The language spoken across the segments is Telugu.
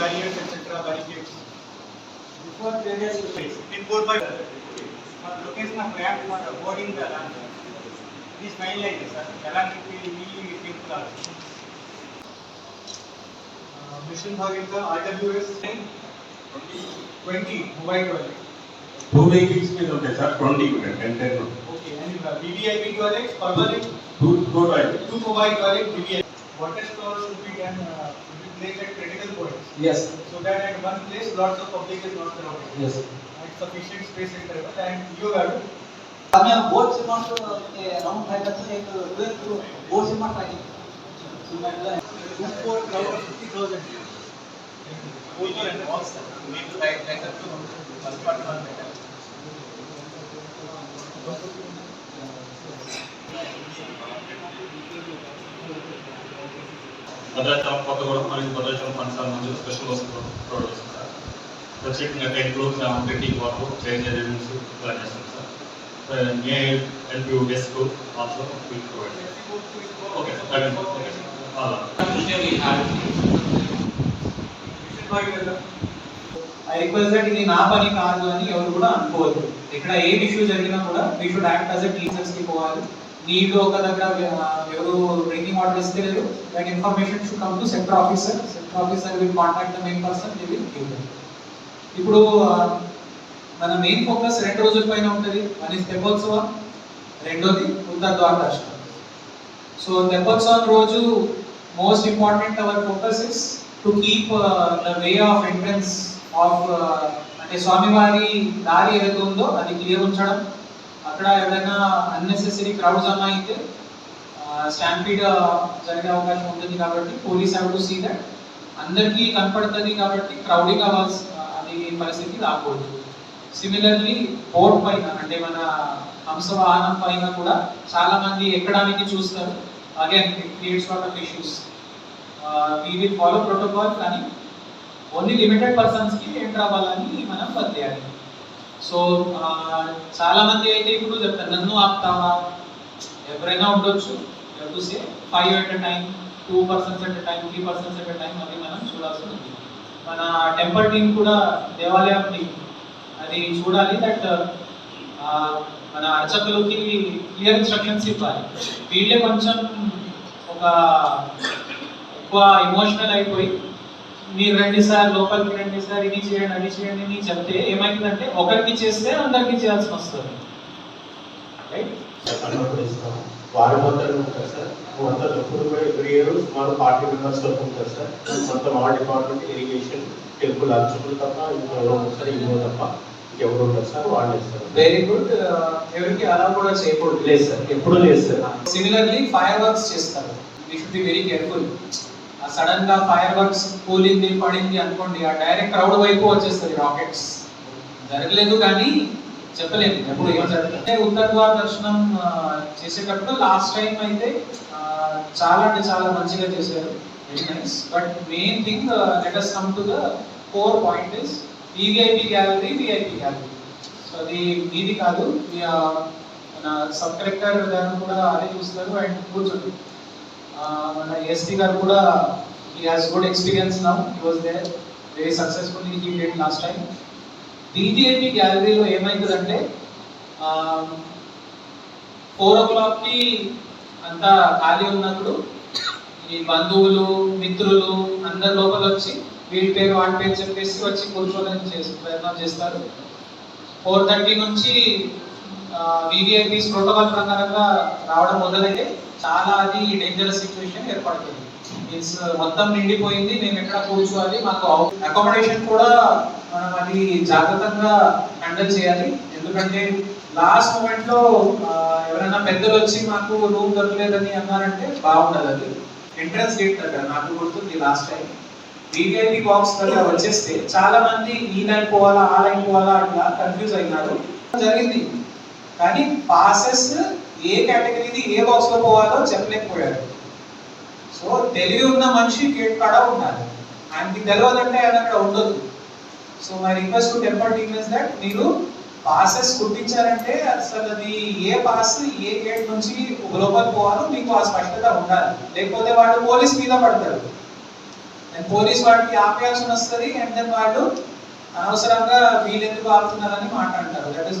barriers, etc., barricades. Before various ways, in 4 by for location of ramp for avoiding the alarm. These fine lines are alarm will be within class. Mission भाग इनका R W S twenty mobile वाले टू व्हीकल्स में होते sir twenty unit ten ten okay and VVIP toilet permanent two two toilet two mobile toilet VVI water store should be done placed at critical points. Yes, So that at one place, lots of public is not crowded. yes. And sufficient space is there. And you have to हमें बोर्ड से नॉट राउंड फाइव से एक ट्वेल्व बोर्ड से not I two four crowd of fifty thousand. Over and all stuff. Need to like, like up to first part one Bhadrachalam Kothagudem మరియు భద్రాచలం ఫండ్స్ మధ్య స్పెషల్ వస్తు ప్రొవైడ్ చేస్తాం సార్ ప్రత్యేకంగా టెంట్లు డ్రింకింగ్ వాటర్ చేంజ్ అరేంజ్మెంట్స్ ఇలా చేస్తాం sir may help you desk also will provide okay okay అలా Mission Bhagirath. I request that ఇది నా పని కాదు అని ఎవరు కూడా అనుకోవద్దు. ఇక్కడ ఏ ఇష్యూ జరిగినా కూడా we should act as a టీచర్స్కి పోవాలి. నీళ్ళు ఒక దగ్గర ఎవరు డ్రింకింగ్ వాటర్ ఇస్తే లేదు that information should come to centre officer centre officer will contact the main person they will give ఇప్పుడు మన మెయిన్ ఫోకస్ రెండు రోజుల పైన ఉంటుంది. వన్ ఇస్ తెప్పోత్సవం రెండోది ఉత్తర ద్వార సో తెప్పోత్సవం రోజు most important our focus is to keep the way of entrance of అంటే స్వామివారి దారి ఏదైతే ఉందో అది క్లియర్ ఉంచడం. అక్కడ ఏదైనా అన్నెసెసరీ క్రౌడ్ జమ అయితే స్టాంపీడ్ జరిగే అవకాశం ఉంటుంది కాబట్టి police have to see that అందరికీ కనపడుతుంది కాబట్టి క్రౌడింగ్ అవ్వాల్సి అది పరిస్థితి రాకూడదు. సిమిలర్లీ బోర్డ్ పైన అంటే మన హంస వాహనం పైన కూడా చాలా మంది ఎక్కడానికి చూస్తారు. Again it creates lot of issues we will follow protocol కానీ ఓన్లీ లిమిటెడ్ పర్సన్స్కి ఎంటర్ అవ్వాలని మనం వదిలేయాలి. సో చాలా మంది అయితే ఇప్పుడు చెప్తారు నన్ను ఆపుతావా? ఎవరైనా ఉండొచ్చు. Say five at time two persons at time three persons at time అది మనం చూడాల్సి ఉంది మన టెంపర్ టీం కూడా దేవాలయం టీం అది చూడాలి. దట్ మన అర్చకులకి క్లియర్ ఇన్స్ట్రక్షన్స్ ఇవ్వాలి. వీళ్ళే కొంచెం ఒక ఎక్కువ ఎమోషనల్ అయిపోయి మీరు రండి సార్ లోపలికి రండి సార్ ఇది చేయండి అది చేయండి అని చెప్తే ఏమైందంటే ఒకరికి చేస్తే అందరికి చేయాల్సి వస్తుంది. వారి మొత్తం ఉంటారు సార్. మొత్తం ఎప్పుడు కూడా ఎవ్రీ ఇయర్ సుమారు ఫార్టీ మెంబర్స్ వరకు ఉంటారు సార్. మొత్తం ఆ డిపార్ట్మెంట్ ఇరిగేషన్ టెంపుల్ అర్చకులు తప్ప ఇంకెవరో సార్ ఇంకో తప్ప ఇంకెవరు ఉంటారు సార్ వాళ్ళు ఇస్తారు వెరీ గుడ్ ఎవరికి అలా కూడా చేయకూడదు. లేదు సార్ ఎప్పుడు లేదు సార్. సిమిలర్లీ ఫైర్ వర్క్స్ చేస్తారు. We should be very careful సడన్గా ఫైర్ వర్క్స్ కూలింది పడింది అనుకోండి ఆ డైరెక్ట్ క్రౌడ్ వైపు వచ్చేస్తుంది రాకెట్స్. జరగలేదు కానీ చెప్పలేము. ఎప్పుడు ఏం జరుగుతుంది? ఉత్తర ద్వార దర్శనం చేసేటప్పుడు లాస్ట్ టైం అయితే చాలా అంటే చాలా మంచిగా చేశారు very nice. But main thing let us come to the core point is VVIP gallery VIP gallery so అది మీది కాదు మన సబ్ కలెక్టర్ గారు కూడా అదే చూస్తారు అండ్ కూర్చోండి. ఆ, మన ఎస్పీ గారు కూడా ఈ has good experience now he was there very successfully he did last time BJP గ్యాలరీలో ఏమైందంటే ఫోర్ ఓ క్లాక్కి అంతా ఖాళీ ఉన్నప్పుడు ఈ బంధువులు మిత్రులు అందరు లోపల వచ్చి వీళ్ళ పేరు వాళ్ళ పేరు చెప్పేసి వచ్చి కూర్చోవడానికి చేసి ప్రయత్నం చేస్తారు. ఫోర్ థర్టీ నుంచి వివిఐపీస్ ప్రోటోకాల్ ప్రకారంగా రావడం మొదలైతే చాలా అది డేంజరస్ సిచ్యువేషన్ ఏర్పడుతుంది. మీన్స్ uh, మొత్తం నిండిపోయింది మేము ఎక్కడ కూర్చోవాలి మాకు అకామిడేషన్ కూడా మనం అది జాగ్రత్తగా హ్యాండిల్ చేయాలి. ఎందుకంటే లాస్ట్ మూమెంట్లో ఎవరైనా పెద్దలు వచ్చి మాకు రూమ్ దొరకలేదని అన్నారంటే బాగుండదు అది. ఎంట్రన్స్ గేట్ దగ్గర నాకు గుర్తుంది లాస్ట్ టైం వివిఐపి బాక్స్ దగ్గర వచ్చేస్తే చాలా మంది ఈ లైన్ పోవాలా ఆ లైన్ పోవాలా అట్లా కన్ఫ్యూజ్ అయినారు. జరిగింది. కానీ పాసెస్ ఏ కేటగిరీది ఏ బాక్స్లో పోవాలో చెప్పలేకపోయారు. సో తెలివి ఉన్న మనిషి గేట్ కాడ ఉండాలి. ఆయనకి తెలియదంటే ఆయన అక్కడ ఉండదు so my request temple team is that మీరు పాసెస్ కుట్టించారంటే అసలు అది ఏ పాస్ ఏ గేట్ నుంచి లోపల పోవాలో మీకు ఆ స్పష్టత ఉండాలి. లేకపోతే వాళ్ళు పోలీస్ మీద పడతారు. అండ్ పోలీస్ వాడికి ఆపేయాల్సి వస్తుంది అండ్ దెన్ వాళ్ళు అనవసరంగా వీళ్ళెందుకు ఆపుతున్నారని మాట్లాడతారు. దట్ ఇస్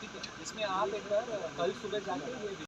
इसमें आप एक बार कल सुबह जाके